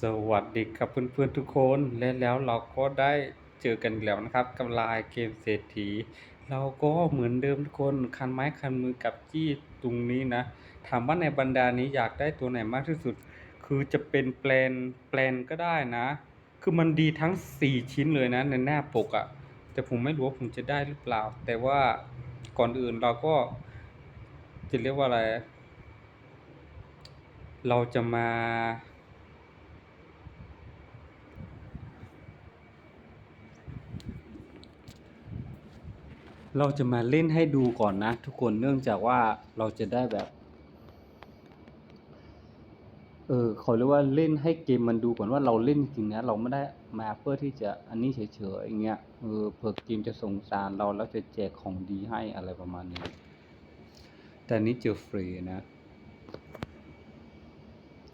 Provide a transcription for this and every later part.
สวัสดีครับเพื่อนๆทุกคนและแล้วเราก็ได้เจอกันแล้วนะครับกับไลน์เกมเศรษฐี เราก็เหมือนเดิมทุกคนคันไม้คันมือกับจี้ตรงนี้นะ ถามว่าในบรรดานี้อยากได้ตัวไหนมากที่สุด คือจะเป็นแปลนแปลนก็ได้นะ คือมันดีทั้ง 4 ชิ้นเลยนะในหน้าปกอะ่ะแต่ผมไม่รู้ว่าผมจะได้หรือเปล่า แต่ว่าก่อนอื่นเราก็จะเรียกว่าอะไร เราจะมา เราจะมาเล่นให้ดูก่อนนะ ทุกคนเนื่องจากว่าเราจะได้แบบ เออเขาเรียกว่าเล่นให้เกมมันดูก่อนว่าเราเล่นจริงนะเราไม่ได้มาเพื่อที่จะอันนี้เฉยๆอย่างเงี้ยเออเผื่อเกมจะสงสารเราแล้วจะแจกของดีให้อะไรประมาณนี้ แต่นนี้เจอฟรีนะ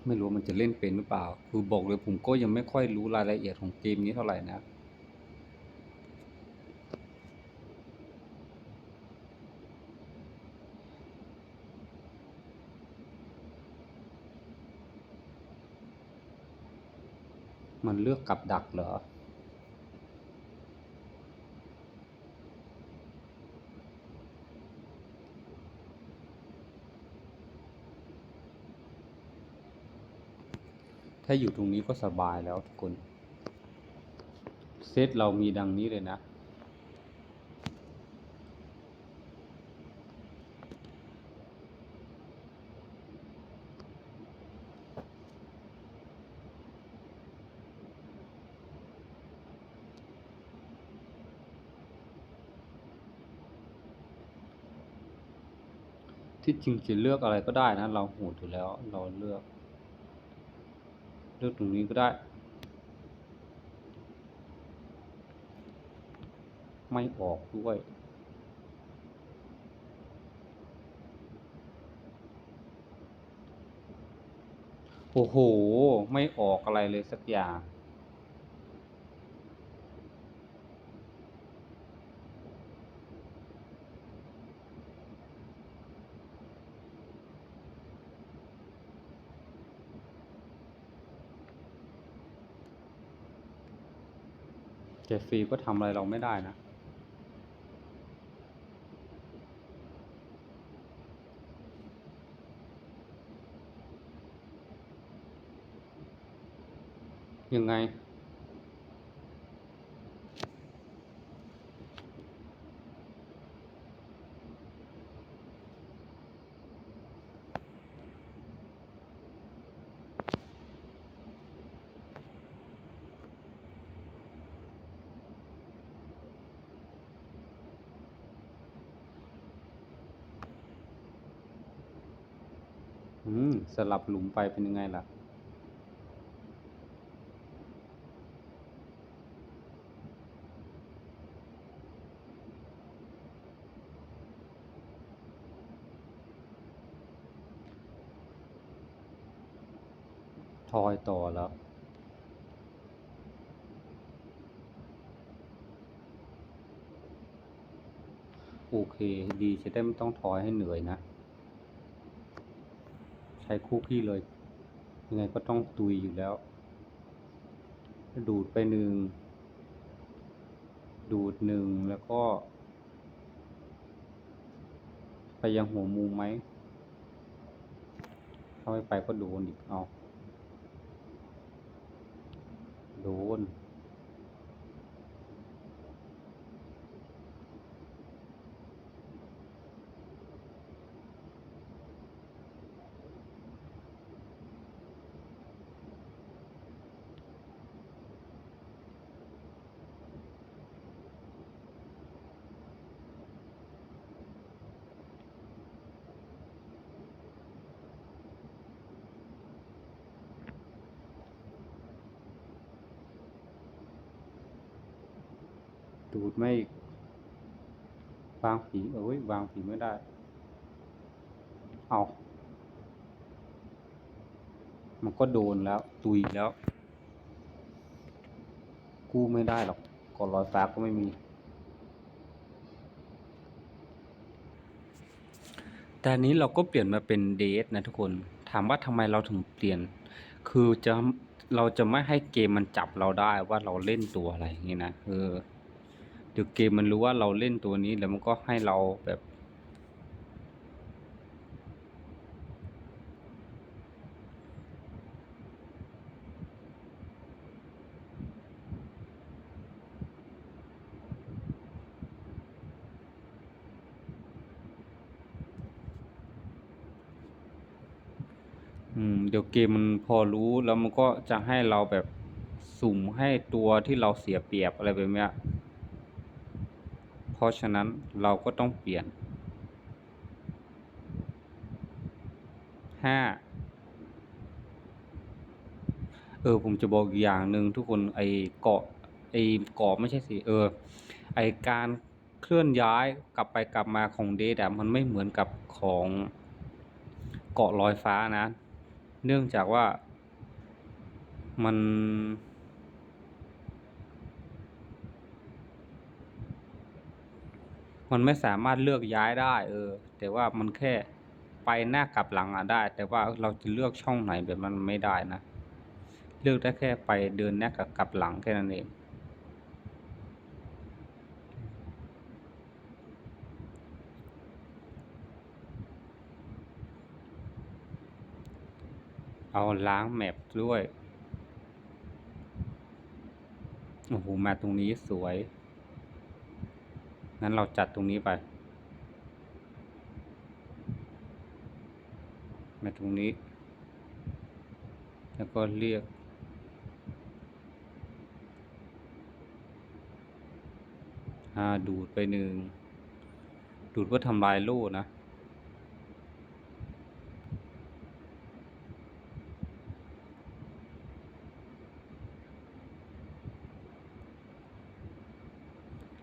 ไม่รู้มันจะเล่นเป็นหรือเปล่า คือบอกเลยผมก็ยังไม่ค่อยรู้รายละเอียดของเกมนี้เท่าไหร่นะ มันเลือกกับดักเหรอ ถ้าอยู่ตรงนี้ก็สบายแล้วทุกคน เซตเรามีดังนี้เลยนะ ที่จริงจะเลือกอะไรก็ได้นะ เราหดอยู่แล้ว เราเลือก เลือกตรงนี้ก็ได้ ไม่ออกด้วยโอ้โห ไม่ออกอะไรเลยสักอย่าง แต่ฟรีก็ทำอะไรเราไม่ได้นะ ยังไง อืม ส ลับหลุมไปเป็นยังไงล่ะ ทอยต่อแล้วโอเค ดีจะได้ไม่ต้องทอยให้เหนื่อยนะ ช้คุกกี้เลย ยังไงก็ต้องตุยอยู่แล้ว ดูดไปหนึ่ง ดูดหนึ่งแล้วก็ ไปยังหัวมุมไหม ถ้าไม่ไปก็โดนอีกเอา โดน ดูดไม่วางผีเอ้ยวางผีไม่ได้ เอามันก็โดนแล้ว ตุยแล้ว กู้ไม่ได้หรอกก่อนรอยฟ้าก็ไม่มีแต่นี้เราก็เปลี่ยนมาเป็นเดทนะทุกคน ถามว่าทำไมเราถึงเปลี่ยน คือจะเราจะไม่ให้เกมมันจับเราได้ว่าเราเล่นตัวอะไรอย่างงี้นะเออ ดี๋ยวเกมมันรู้ว่าเราเล่นตัวนี้แล้วมันก็ให้เราแบบเดี๋ยวเกมมันพอรู้แล้วมันก็จะให้เราแบบสุ่มให้ตัวที่เราเสียเปรียบอะไรแบบเนี้ย เพราะฉะนั้นเราก็ต้องเปลี่ยนห้าเออผมจะบอกอีกอย่างหนึ่งทุกคนไอ้เกาะไอ้เกาะไม่ใช่สิเออไอ้การเคลื่อนย้ายกลับไปกลับมาของเดทอะมันไม่เหมือนกับของเกาะลอยฟ้านะ เนื่องจากว่ามัน มันไม่สามารถเลือกย้ายได้ เออ แต่ว่ามันแค่ไปหน้ากลับหลังอะได้ แต่ว่าเราจะเลือกช่องไหนแบบนั้นไม่ได้นะ เลือกได้แค่ไปเดินหน้ากับกลับหลังแค่นั้นเอง เอาล้าง map ด้วย โอ้โฮมาตรงนี้สวย นั้นเราจัดตรงนี้ไป มาตรงนี้ แล้วก็เรียกอาดูดไปหนึ่ง ดูดเพื่อทำลายโล่นะ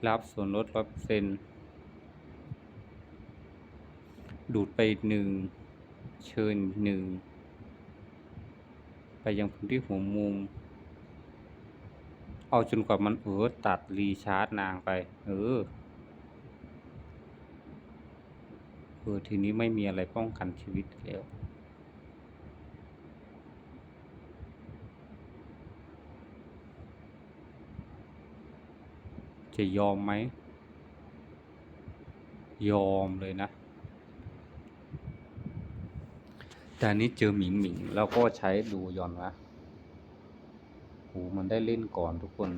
รับส่วนลด100%ดูดไปอีก1เชิญอีก1ไปยังพื้นที่หัวมุม เอาจนกว่ามันเออตัด recharge นางไป เออเออทีนี้ไม่มีอะไรป้องกันชีวิตแล้ว จะยอมไหม?ยอมเลยนะ แต่นี้เจอหมิงหมิงเราก็ใช้ดูยอนนะโหมันได้เล่นก่อนทุกคน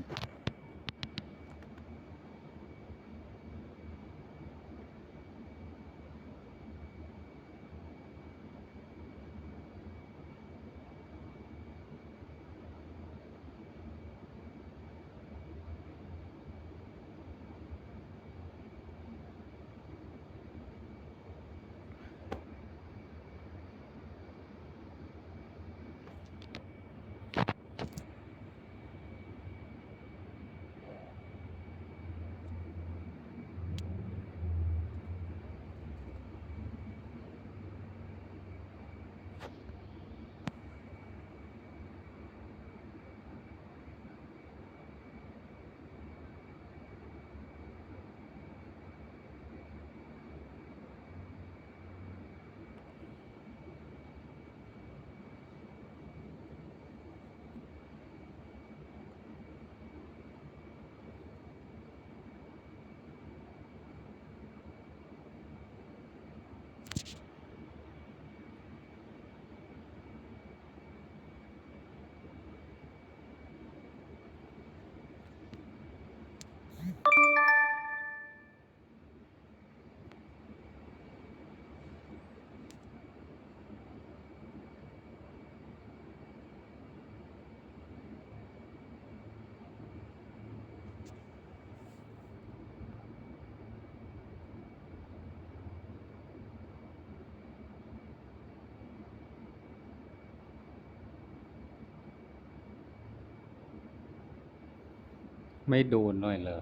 ไม่โดนหน่อยเหรอ?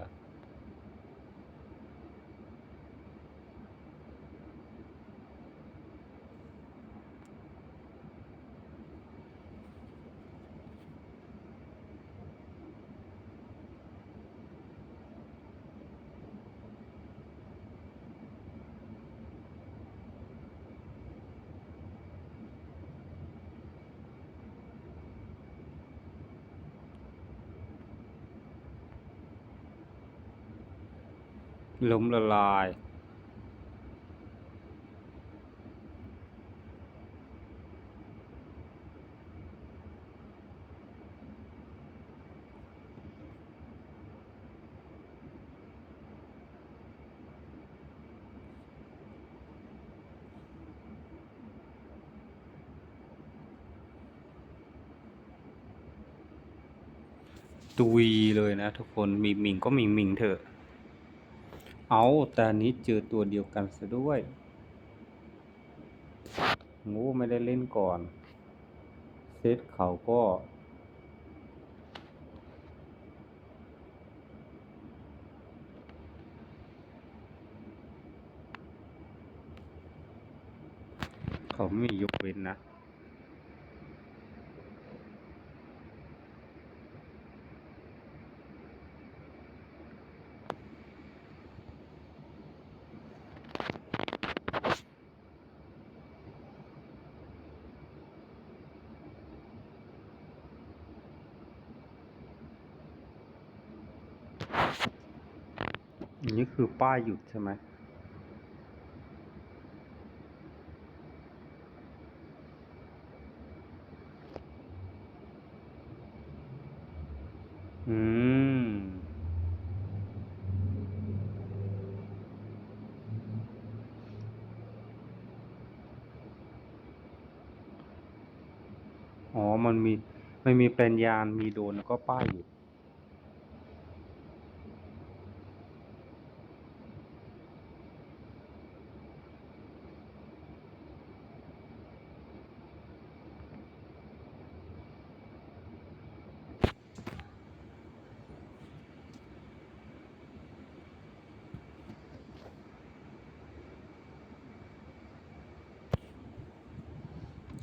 ล้มละลาย ตุยเลยนะทุกคนมีมิงก็มิงมิงเถอะ เอาแต่นี้เจอตัวเดียวกันซะด้วย งูไม่ได้เล่นก่อน เซตเขาก็ เขาไม่ยกเว้นนะ นนี้คือป้ายหยุดใช่ไหมอืม อ๋อ มันมี มันมีเป็นยาน มีโดนแล้วก็ป้ายหยุ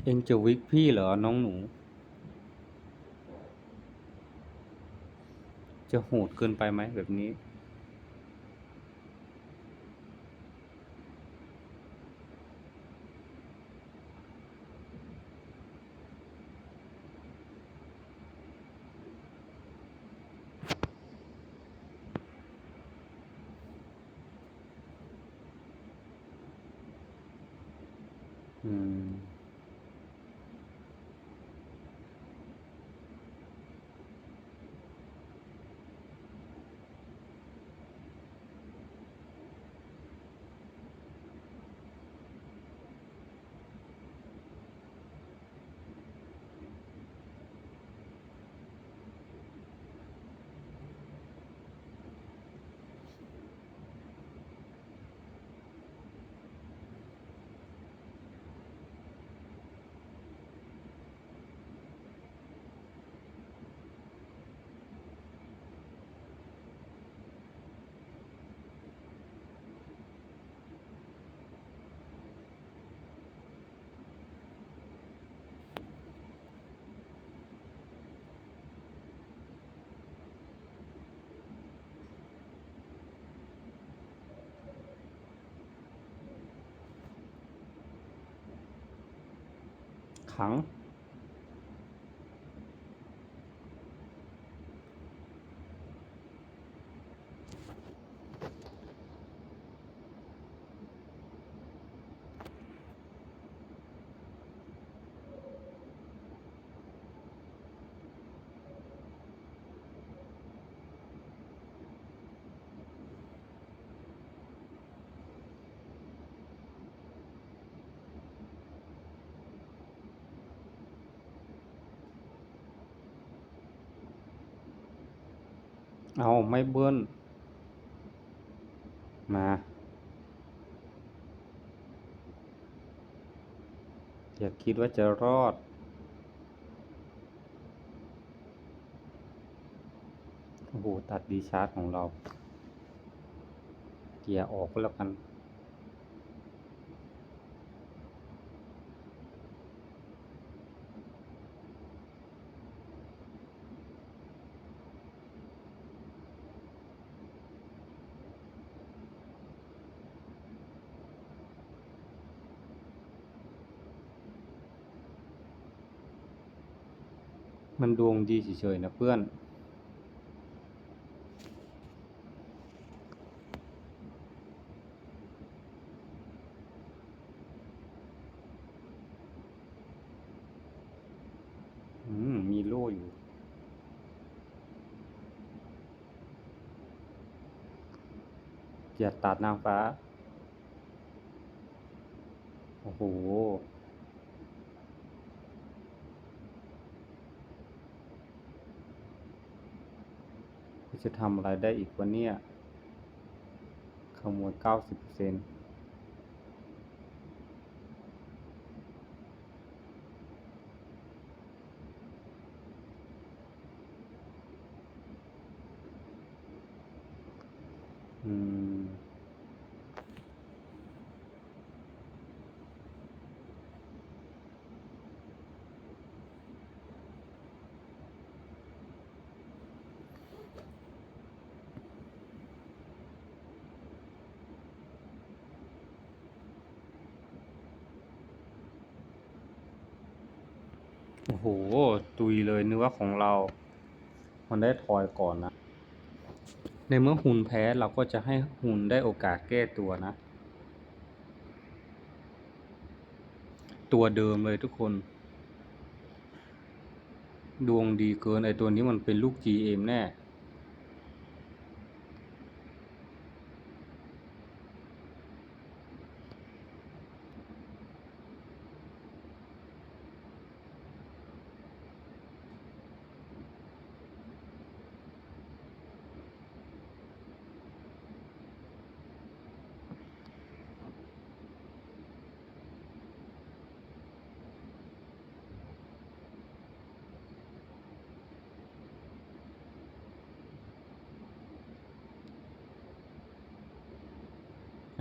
เองจะวิกพี่เหรอน้องหนู จะโหดเกินไปไหมแบบนี้ อืม ขั เอาไม่เบิ้ลมา อย่าคิดว่าจะรอด โอ้โห ตัดดีชาร์จของเรา เกียร์ออกก็แล้วกัน มันดวงดีเฉยๆนะเพื่อนอมีโล่อยู่เกียตัดนางฟ้า โอ้โห จะทำอะไรได้อีกวะเนี่ยขโมยเก้าสิบเปอร์เซ็นต์อืม โอ้โห ตุยเลยเนื้อของเรา มันได้ทอยก่อนนะ ในเมื่อหุ่นแพ้เราก็จะให้หุ่นได้โอกาสแก้ตัวนะ ตัวเดิมเลยทุกคน ดวงดีเกินไอตัวนี้มันเป็นลูก GM แน่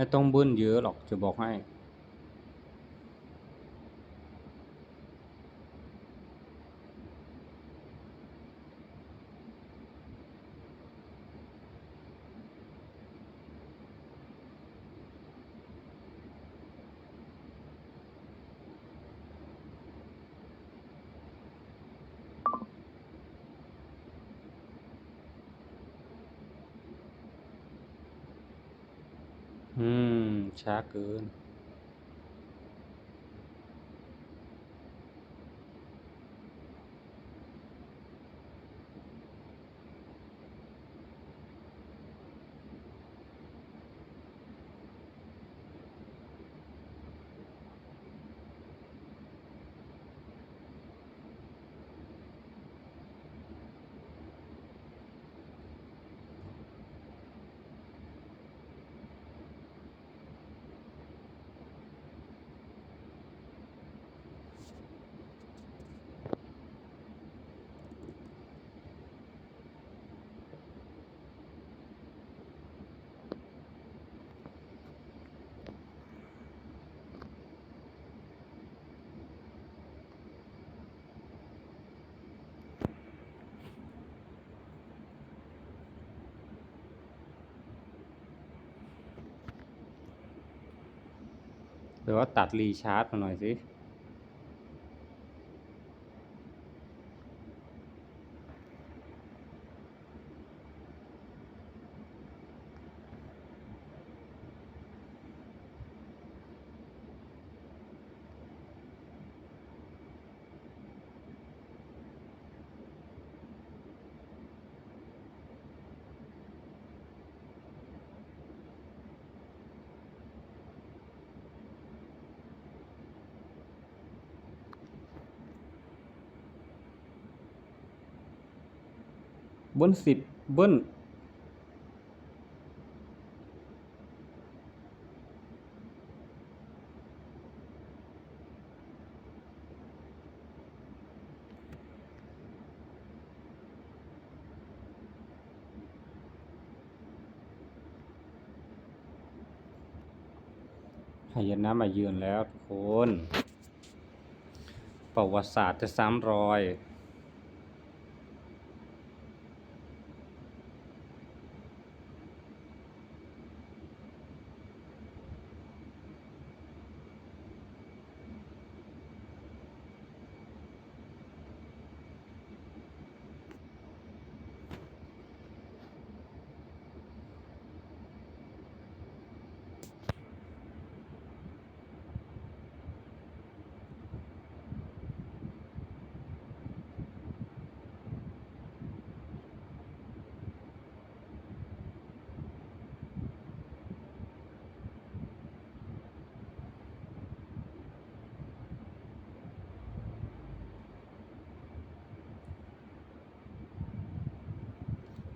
ไม่ต้องเบิ้ลเยอะหรอกจะบอกให้ อืม ช้าเกิน หรือว่าตัดรีชาร์จมาหน่อยสิ เบิ้ลสิบเบิ้ลหายนะมาเยือนแล้วทุกคน ประวัติศาสตร์จะซ้ำรอย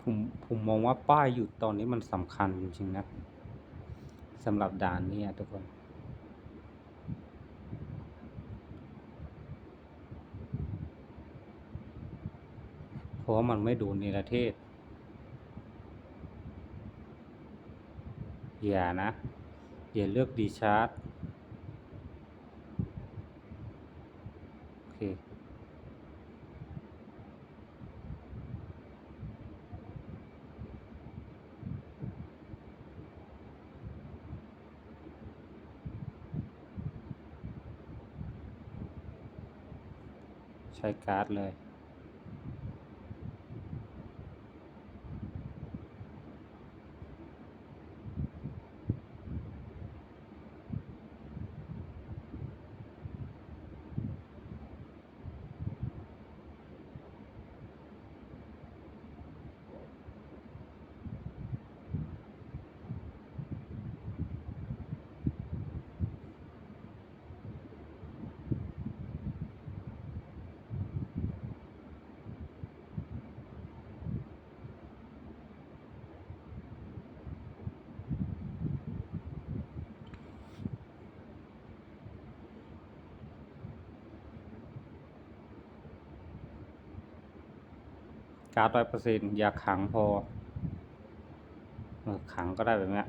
ผมผมมองว่าป้ายหยุดตอนนี้มันสำคัญจริงๆนะสำหรับด่านนี้ทุกคนเพราะมันไม่ดนเนประเทศ อย่านะ อย่าเลือกดีชาร์จโอเค ใช้ การ์ดเลย การ์จร้อยเปอร์เซ็นต์อย่าขังพออขังก็ได้แบบนี้ย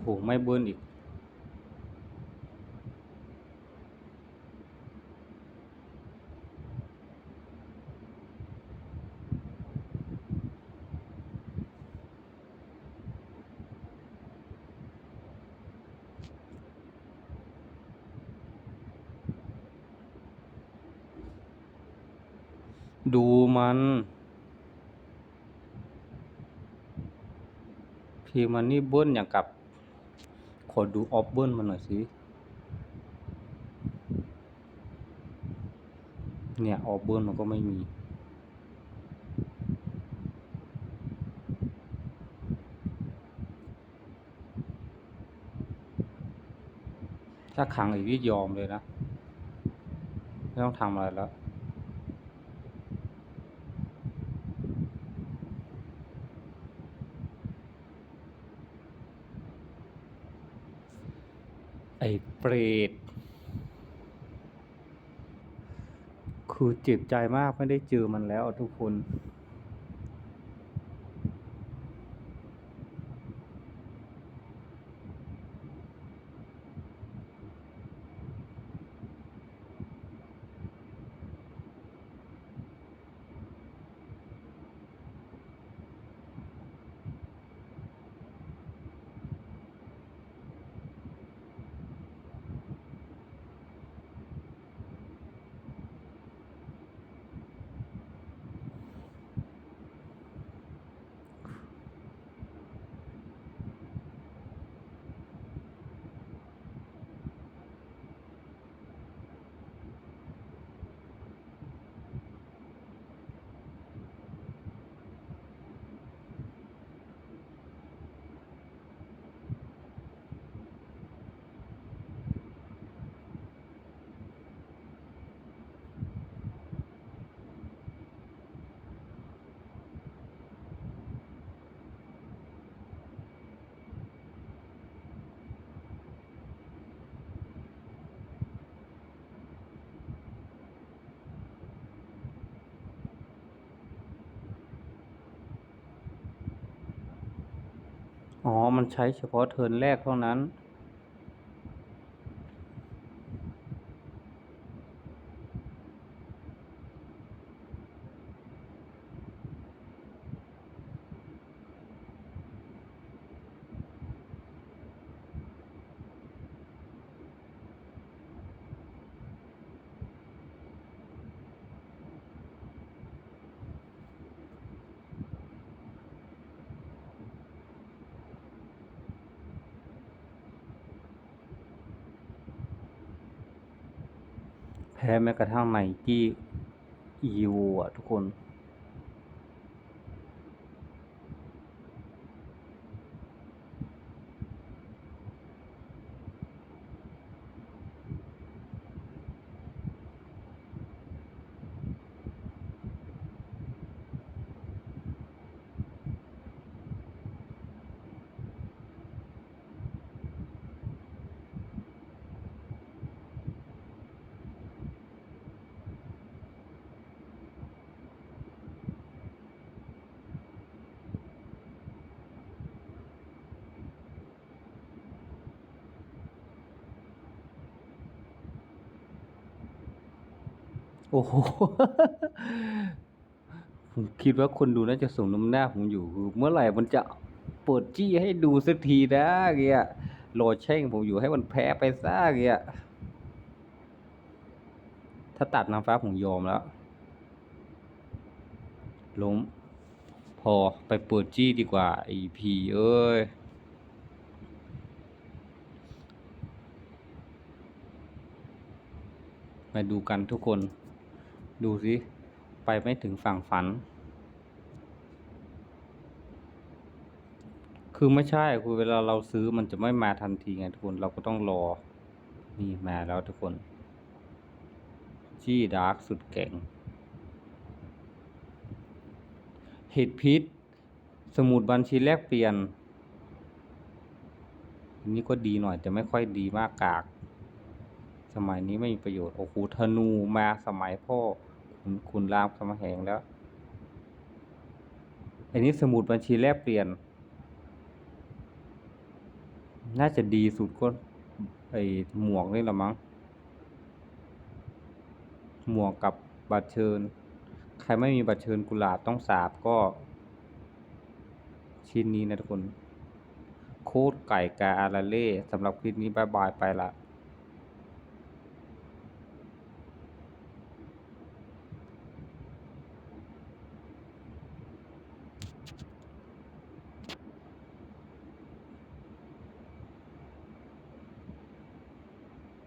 โหไม่เบิ้ลอีก ดูมันพีมันนี่เบิ้ลอย่างกับ ขอดูออฟเบิ้ลมันหน่อยสิ เนี่ยออฟเบิ้ลมันก็ไม่มีถ้าขังอีกนี่ยอมเลยนะ ไม่ต้องทำอะไรแล้ว ปรตคือเจ็บใจมากไม่ได้เจอมันแล้วทุกคน อ๋อ มันใช้เฉพาะเทิร์นแรกเท่านั้น พ้แม้กระทั่งไนกี้ EU อะทุกคน โอ้โห ผมคิดว่าคนดูน่าจะส่งน้ำหน้าผมอยู่คือเมื่อไหร่มันจะเปิดจี้ให้ดูสักทีนะเงี้ยรอแช่งผมอยู่ให้มันแพ้ไปซะเงี้ยถ้าตัดนางฟ้าผมยอมแล้ว ล้ม พอไปเปิดจี้ดีกว่าไอพีเอ้ยมาดูกันทุกคน ดูสิไปไม่ถึงฝั่งฝัน คือไม่ใช่คือเวลาเราซื้อมันจะไม่มาทันทีไงทุกคนเราก็ต้องรอ นี่มาแล้วทุกคน จี้ดาร์กสุดเก่ง เห็ดพิษ สมุดบัญชีแลกเปลี่ยนนนี้ก็ดีหน่อยแต่ไม่ค่อยดีมากกาก สมัยนี้ไม่มีประโยชน์ โอ้โหธนูมาสมัยพ่อ คุณรามคำแหงแล้ว อันนี้สมุดบัญชีแลกเปลี่ยน น่าจะดีสุดก็ไอหมวกนี่ละมั้ง หมวกกับบัตรเชิญ ใครไม่มีบัตรเชิญกุหลาบต้องสาบก็ ชิ้นนี้นะทุกคน โคตรไก่กาอาราเล่สำหรับคลิปนี้บายบายไปละ